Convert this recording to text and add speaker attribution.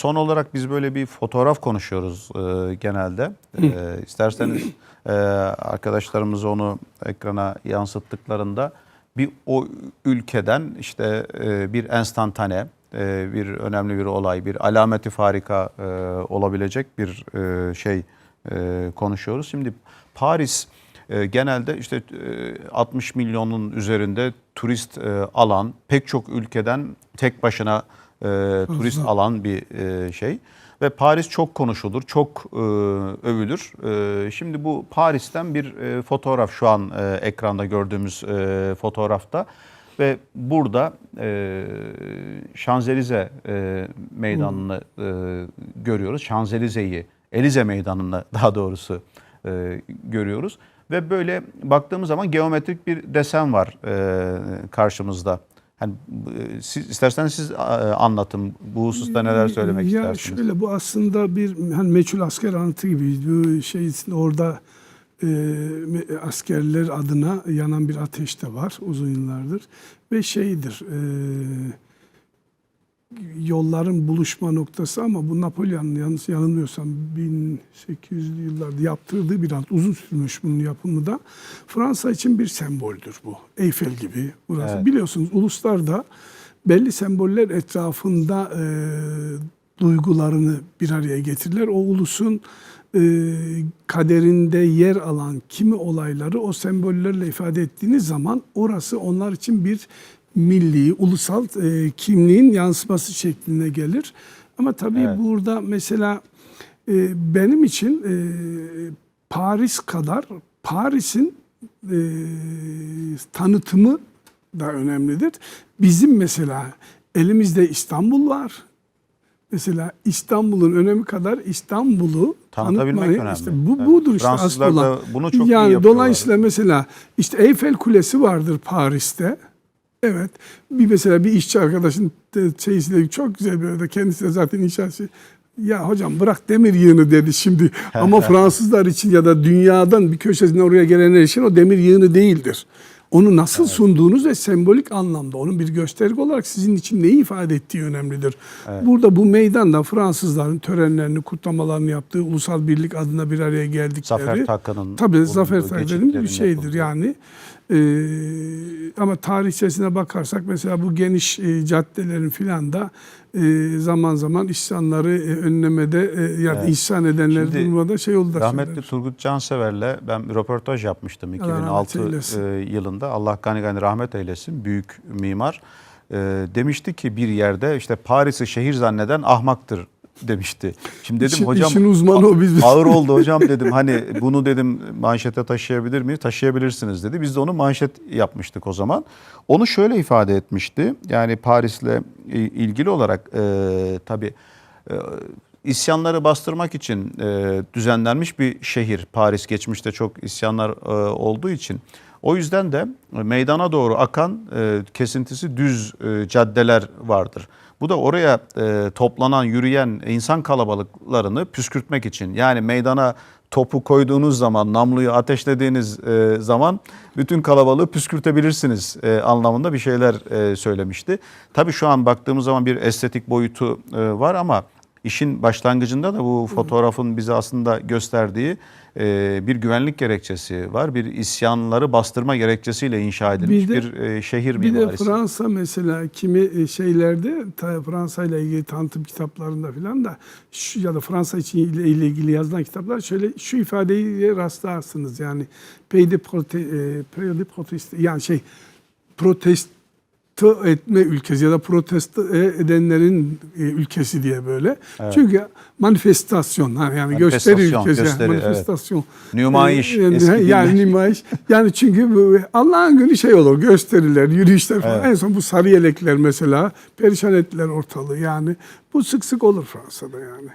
Speaker 1: son olarak biz böyle bir fotoğraf konuşuyoruz e, genelde. E, isterseniz e, arkadaşlarımız onu ekrana yansıttıklarında bir o ülkeden işte e, bir enstantane, e, bir önemli bir olay, bir alameti farika e, olabilecek bir e, şey e, konuşuyoruz. Şimdi Paris e, genelde işte e, 60 milyonun üzerinde turist e, alan, pek çok ülkeden tek başına e, turist alan bir e, şey. Ve Paris çok konuşulur, çok e, övülür. E, şimdi bu Paris'ten bir e, fotoğraf şu an e, ekranda gördüğümüz e, fotoğrafta. Ve burada e, Şanzelize e, meydanını e, görüyoruz. Şanzelize'yi, Elize meydanını daha doğrusu e, görüyoruz. Ve böyle baktığımız zaman geometrik bir desen var e, karşımızda. Hani e, siz isterseniz siz e, anlatın. Bu hususta neler söylemek
Speaker 2: ya
Speaker 1: istersiniz?
Speaker 2: şöyle bu aslında bir hani meçhul asker anıtı gibi. Bu şey orada e, askerler adına yanan bir ateş de var uzun yıllardır. Ve şeydir e, yolların buluşma noktası ama bu Napolyon'un yanlış yanılmıyorsam 1800'lü yıllarda yaptırdığı bir anıt uzun sürmüş bunun yapımı da Fransa için bir semboldür bu Eyfel gibi burası
Speaker 1: Evet.
Speaker 2: biliyorsunuz uluslarda belli semboller etrafında e, duygularını bir araya getirirler. O ulusun e, kaderinde yer alan kimi olayları o sembollerle ifade ettiğiniz zaman orası onlar için bir milli, ulusal e, kimliğin yansıması şeklinde gelir. Ama tabii
Speaker 1: Evet.
Speaker 2: burada mesela e, benim için e, Paris kadar Paris'in e, tanıtımı da önemlidir. Bizim mesela elimizde İstanbul var. Mesela İstanbul'un önemi kadar İstanbul'u
Speaker 1: Tanıtabilmek önemli.
Speaker 2: işte bu
Speaker 1: Evet.
Speaker 2: budur işte
Speaker 1: Fransızlar
Speaker 2: asıl
Speaker 1: da
Speaker 2: olan.
Speaker 1: bunu çok iyi
Speaker 2: yani
Speaker 1: yapıyorlar.
Speaker 2: dolayısıyla mesela işte Eyfel Kulesi vardır Paris'te. Evet. Bir mesela bir işçi arkadaşın de- şeysiyle çok güzel bir arada kendisi de zaten inşaatçı. Ya hocam bırak demir yığını dedi şimdi. Ama Fransızlar için ya da dünyadan bir köşesine oraya gelenler için o demir yığını değildir. Onu nasıl sunduğunuz ve sembolik anlamda onun bir gösterge olarak sizin için neyi ifade ettiği önemlidir. Burada bu meydanda Fransızların törenlerini, kutlamalarını yaptığı ulusal birlik adına bir araya geldikleri.
Speaker 1: Zafer Takı'nın
Speaker 2: Tabii Zafer dediğimiz bir şeydir
Speaker 1: yapıldığı.
Speaker 2: yani. Ee, ama tarihçesine bakarsak mesela bu geniş e, caddelerin filan da e, zaman zaman isyanları e, önlemede e, ya da
Speaker 1: Evet.
Speaker 2: isyan edenler
Speaker 1: Şimdi
Speaker 2: durumunda şey oldu da
Speaker 1: Rahmetli
Speaker 2: söylenir.
Speaker 1: Turgut Cansever'le ben bir röportaj yapmıştım
Speaker 2: Allah rahmet
Speaker 1: 2006
Speaker 2: eylesin.
Speaker 1: e, yılında. Allah gani gani rahmet eylesin. Büyük mimar. E, demişti ki bir yerde işte Paris'i şehir zanneden ahmaktır demişti. Şimdi dedim
Speaker 2: İşin-
Speaker 1: hocam
Speaker 2: işin uzmanı o, biz-
Speaker 1: ağır oldu hocam dedim. Hani bunu dedim manşete taşıyabilir miyiz? Taşıyabilirsiniz dedi. Biz de onu manşet yapmıştık o zaman. Onu şöyle ifade etmişti. Yani Paris'le e, ilgili olarak e, tabii e, isyanları bastırmak için e, düzenlenmiş bir şehir. Paris geçmişte çok isyanlar e, olduğu için. O yüzden de meydana doğru akan e, kesintisi düz e, caddeler vardır. Bu da oraya e, toplanan, yürüyen insan kalabalıklarını püskürtmek için. Yani meydana topu koyduğunuz zaman, namluyu ateşlediğiniz zaman bütün kalabalığı püskürtebilirsiniz anlamında bir şeyler söylemişti. Tabii şu an baktığımız zaman bir estetik boyutu var ama işin başlangıcında da bu fotoğrafın bize aslında gösterdiği e, bir güvenlik gerekçesi var. Bir isyanları bastırma gerekçesiyle inşa edilmiş
Speaker 2: Bir
Speaker 1: bir,
Speaker 2: de-
Speaker 1: e, şehir
Speaker 2: Bir de
Speaker 1: mimarisi.
Speaker 2: Fransa mesela kimi e, şeylerde Fransa ile ilgili tanıtım kitaplarında filan da şu, ya da Fransa için ile, ilgili yazılan kitaplar şöyle şu ifadeyi rastlarsınız yani pays de prote, e, de yani şey protesto etme ülkesi ya da protesto e, edenlerin e, ülkesi diye böyle. Çünkü manifestasyon hani yani gösteri ülkesi
Speaker 1: gösteri, evet.
Speaker 2: manifestasyon.
Speaker 1: Nümayiş,
Speaker 2: E, yani, yani nümayiş. Yani çünkü Allah'ın günü şey olur gösteriler, yürüyüşler falan.
Speaker 1: Evet.
Speaker 2: En son bu sarı yelekler mesela perişan ettiler ortalığı yani. Bu sık sık olur Fransa'da yani.